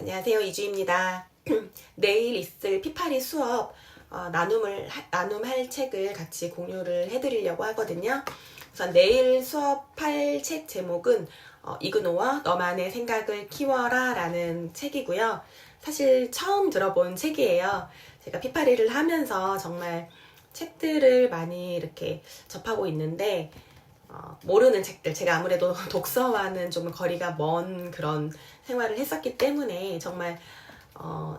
안녕하세요. 이주입니다. 내일 있을 피파리 수업 어, 나눔을 하- 나눔할 책을 같이 공유를 해드리려고 하거든요. 우선 내일 수업할 책 제목은 어, 이그노어 너만의 생각을 키워라라는 책이고요. 사실 처음 들어본 책이에요. 제가 피파리를 하면서 정말 책들을 많이 이렇게 접하고 있는데 어, 모르는 책들 제가 아무래도 독서와는 좀 거리가 먼 그런 생활을 했었기 때문에 정말 어,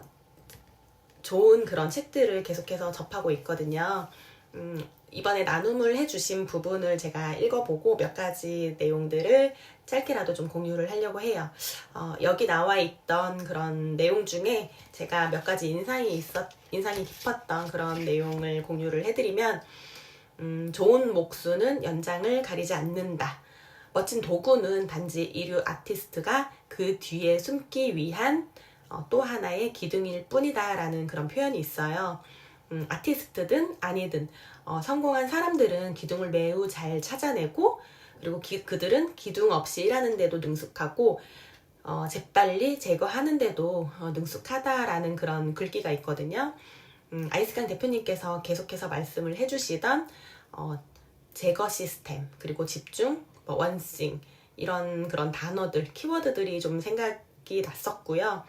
좋은 그런 책들을 계속해서 접하고 있거든요. 음, 이번에 나눔을 해주신 부분을 제가 읽어보고 몇 가지 내용들을 짧게라도 좀 공유를 하려고 해요. 어, 여기 나와 있던 그런 내용 중에 제가 몇 가지 인상이 있었, 인상이 깊었던 그런 내용을 공유를 해드리면, 음, 좋은 목수는 연장을 가리지 않는다. 멋진 도구는 단지 이류 아티스트가 그 뒤에 숨기 위한 어, 또 하나의 기둥일 뿐이다라는 그런 표현이 있어요. 음, 아티스트든 아니든 어, 성공한 사람들은 기둥을 매우 잘 찾아내고 그리고 기- 그들은 기둥 없이 일하는데도 능숙하고 어, 재빨리 제거하는데도 어, 능숙하다라는 그런 글귀가 있거든요. 음, 아이스강 대표님께서 계속해서 말씀을 해주시던 어, 제거 시스템 그리고 집중, 뭐 원싱 이런 그런 단어들, 키워드들이 좀 생각이 났었고요.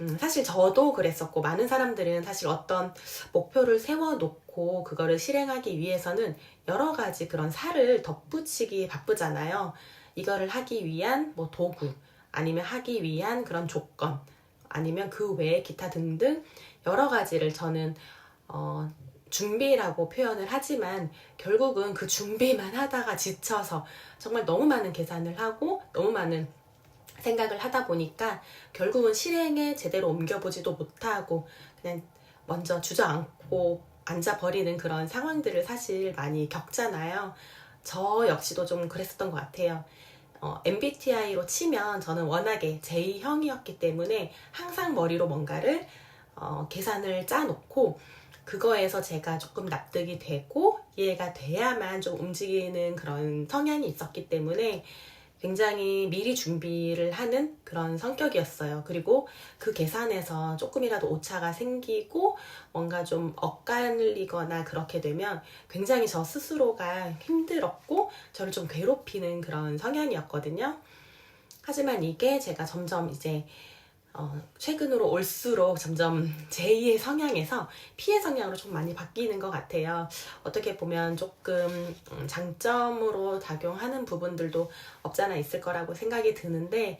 음, 사실 저도 그랬었고 많은 사람들은 사실 어떤 목표를 세워놓고 그거를 실행하기 위해서는 여러 가지 그런 살을 덧붙이기 바쁘잖아요. 이거를 하기 위한 뭐 도구 아니면 하기 위한 그런 조건 아니면 그 외에 기타 등등 여러 가지를 저는 어, 준비라고 표현을 하지만 결국은 그 준비만 하다가 지쳐서 정말 너무 많은 계산을 하고 너무 많은 생각을 하다 보니까 결국은 실행에 제대로 옮겨보지도 못하고 그냥 먼저 주저앉고 앉아버리는 그런 상황들을 사실 많이 겪잖아요. 저 역시도 좀 그랬었던 것 같아요. 어, MBTI로 치면 저는 워낙에 J형이었기 때문에 항상 머리로 뭔가를 어, 계산을 짜놓고 그거에서 제가 조금 납득이 되고 이해가 돼야만 좀 움직이는 그런 성향이 있었기 때문에 굉장히 미리 준비를 하는 그런 성격이었어요. 그리고 그 계산에서 조금이라도 오차가 생기고 뭔가 좀 엇갈리거나 그렇게 되면 굉장히 저 스스로가 힘들었고 저를 좀 괴롭히는 그런 성향이었거든요. 하지만 이게 제가 점점 이제 어, 최근으로 올수록 점점 제2의 성향에서 피해 성향으로 좀 많이 바뀌는 것 같아요. 어떻게 보면 조금 음, 장점으로 작용하는 부분들도 없잖아 있을 거라고 생각이 드는데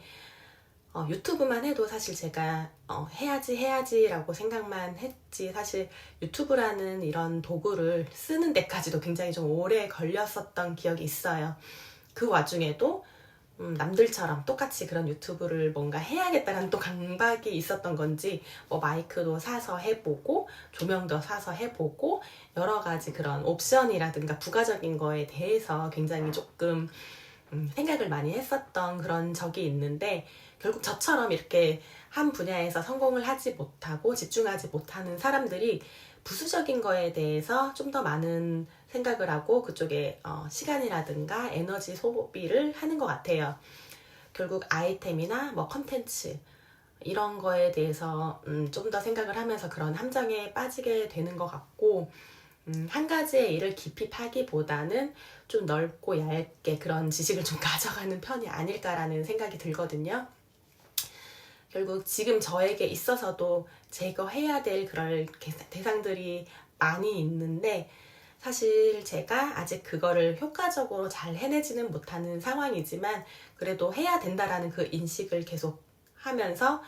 어, 유튜브만 해도 사실 제가 어, 해야지 해야지라고 생각만 했지 사실 유튜브라는 이런 도구를 쓰는 데까지도 굉장히 좀 오래 걸렸었던 기억이 있어요. 그 와중에도 음, 남들처럼 똑같이 그런 유튜브를 뭔가 해야겠다는 또 강박이 있었던 건지 뭐 마이크도 사서 해보고 조명도 사서 해보고 여러 가지 그런 옵션이라든가 부가적인 거에 대해서 굉장히 조금 음, 생각을 많이 했었던 그런 적이 있는데 결국 저처럼 이렇게 한 분야에서 성공을 하지 못하고 집중하지 못하는 사람들이 부수적인 거에 대해서 좀 더 많은 생각을 하고 그쪽에 어, 시간이라든가 에너지 소비를 하는 것 같아요. 결국 아이템이나 뭐 컨텐츠 이런 거에 대해서 음, 좀 더 생각을 하면서 그런 함정에 빠지게 되는 것 같고 음, 한 가지의 일을 깊이 파기보다는 좀 넓고 얇게 그런 지식을 좀 가져가는 편이 아닐까라는 생각이 들거든요. 결국 지금 저에게 있어서도 제거해야 될 개- 대상들이 많이 있는데 사실 제가 아직 그거를 효과적으로 잘 해내지는 못하는 상황이지만 그래도 해야 된다라는 그 인식을 계속 하면서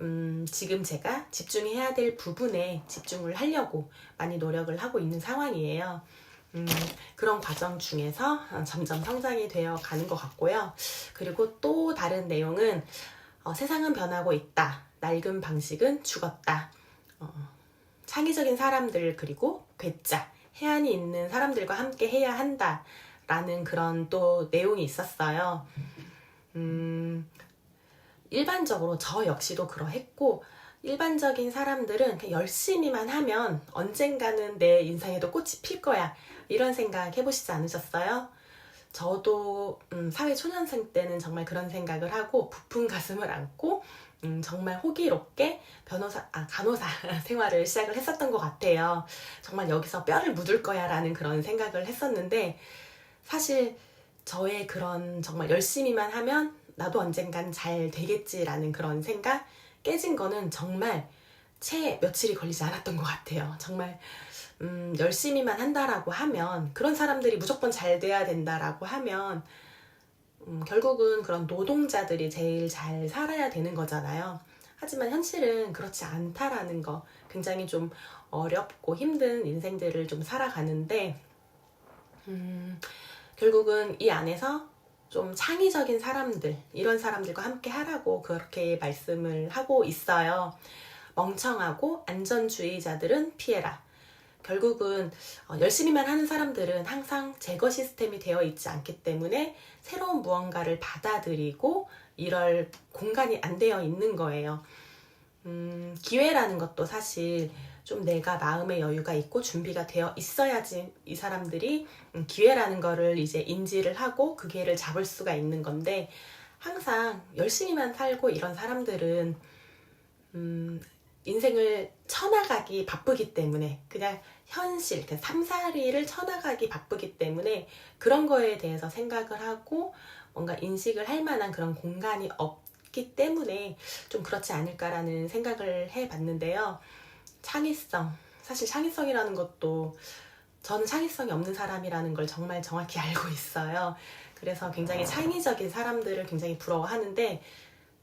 음, 지금 제가 집중해야 될 부분에 집중을 하려고 많이 노력을 하고 있는 상황이에요. 음, 그런 과정 중에서 어, 점점 성장이 되어 가는 것 같고요. 그리고 또 다른 내용은 어, 세상은 변하고 있다. 낡은 방식은 죽었다. 어, 창의적인 사람들 그리고 괴짜 해안이 있는 사람들과 함께 해야 한다. 라는 그런 또 내용이 있었어요. 음, 일반적으로 저 역시도 그러했고, 일반적인 사람들은 열심히만 하면 언젠가는 내 인생에도 꽃이 필 거야. 이런 생각 해보시지 않으셨어요? 저도 음, 사회 초년생 때는 정말 그런 생각을 하고 부푼 가슴을 안고 음, 정말 호기롭게 변호사, 아, 간호사 생활을 시작을 했었던 것 같아요. 정말 여기서 뼈를 묻을 거야 라는 그런 생각을 했었는데, 사실 저의 그런 정말 열심히만 하면 나도 언젠간 잘 되겠지라는 그런 생각 깨진 거는 정말 채 며칠이 걸리지 않았던 것 같아요. 정말 음, 열심히만 한다라고 하면 그런 사람들이 무조건 잘 돼야 된다라고 하면 음, 결국은 그런 노동자들이 제일 잘 살아야 되는 거잖아요. 하지만 현실은 그렇지 않다라는 거 굉장히 좀 어렵고 힘든 인생들을 좀 살아가는데 음, 결국은 이 안에서 좀 창의적인 사람들, 이런 사람들과 함께 하라고 그렇게 말씀을 하고 있어요. 멍청하고 안전주의자들은 피해라. 결국은 어, 열심히만 하는 사람들은 항상 제거 시스템이 되어 있지 않기 때문에 새로운 무언가를 받아들이고 이럴 공간이 안 되어 있는 거예요. 음, 기회라는 것도 사실 좀 내가 마음의 여유가 있고 준비가 되어 있어야지 이 사람들이 음, 기회라는 거를 이제 인지를 하고 그 기회를 잡을 수가 있는 건데 항상 열심히만 살고 이런 사람들은 음, 인생을 쳐나가기 바쁘기 때문에 그냥 현실, 그 삼사리를 쳐나가기 바쁘기 때문에 그런 거에 대해서 생각을 하고 뭔가 인식을 할 만한 그런 공간이 없기 때문에 좀 그렇지 않을까라는 생각을 해봤는데요. 창의성. 사실 창의성이라는 것도 저는 창의성이 없는 사람이라는 걸 정말 정확히 알고 있어요. 그래서 굉장히 창의적인 사람들을 굉장히 부러워하는데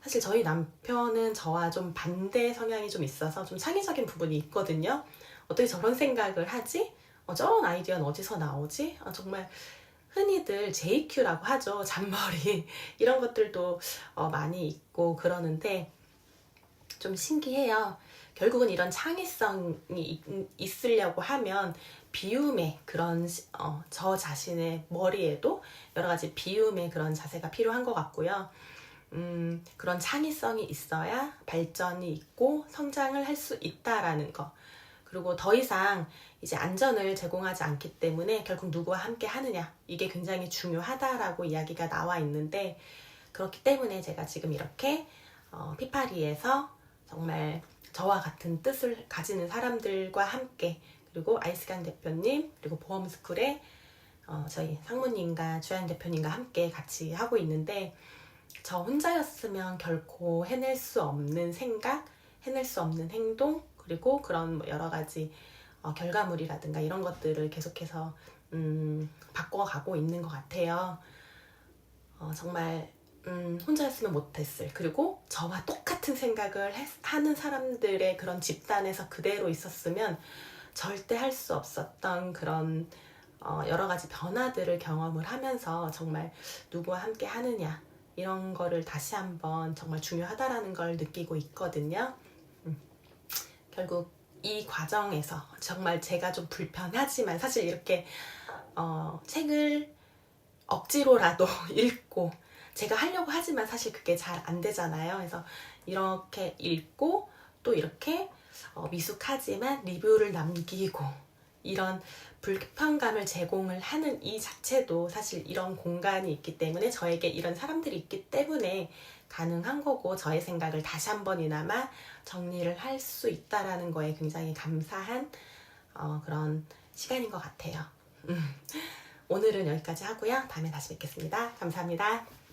사실 저희 남편은 저와 좀 반대 성향이 좀 있어서 좀 창의적인 부분이 있거든요. 어떻게 저런 생각을 하지? 어, 저런 아이디어는 어디서 나오지? 어, 정말 흔히들 JQ라고 하죠. 잔머리. 이런 것들도 어, 많이 있고 그러는데 좀 신기해요. 결국은 이런 창의성이 있, 으려고 하면 비움의 그런 어, 저 자신의 머리에도 여러 가지 비움의 그런 자세가 필요한 것 같고요. 음, 그런 창의성이 있어야 발전이 있고 성장을 할 수 있다라는 거. 그리고 더 이상 이제 안전을 제공하지 않기 때문에 결국 누구와 함께 하느냐. 이게 굉장히 중요하다라고 이야기가 나와 있는데 그렇기 때문에 제가 지금 이렇게 어, 피파리에서 정말 저와 같은 뜻을 가지는 사람들과 함께 그리고 아이스강 대표님 그리고 보험스쿨의 어, 저희 상무님과 주한 대표님과 함께 같이 하고 있는데 저 혼자였으면 결코 해낼 수 없는 생각, 해낼 수 없는 행동 그리고 그런 뭐 여러 가지 어, 결과물이라든가 이런 것들을 계속해서 음, 바꿔가고 있는 것 같아요. 어, 정말 음, 혼자였으면 못했을 그리고 저와 똑같은 생각을 했, 하는 사람들의 그런 집단에서 그대로 있었으면 절대 할 수 없었던 그런 어, 여러 가지 변화들을 경험을 하면서 정말 누구와 함께 하느냐 이런 거를 다시 한번 정말 중요하다라는 걸 느끼고 있거든요. 음. 결국 이 과정에서 정말 제가 좀 불편하지만 사실 이렇게 어, 책을 억지로라도 읽고 제가 하려고 하지만 사실 그게 잘 안 되잖아요. 그래서 이렇게 읽고 또 이렇게 어, 미숙하지만 리뷰를 남기고 이런 불편감을 제공을 하는 이 자체도 사실 이런 공간이 있기 때문에 저에게 이런 사람들이 있기 때문에 가능한 거고 저의 생각을 다시 한 번이나마 정리를 할 수 있다라는 거에 굉장히 감사한 어, 그런 시간인 것 같아요. 음. 오늘은 여기까지 하고요. 다음에 다시 뵙겠습니다. 감사합니다.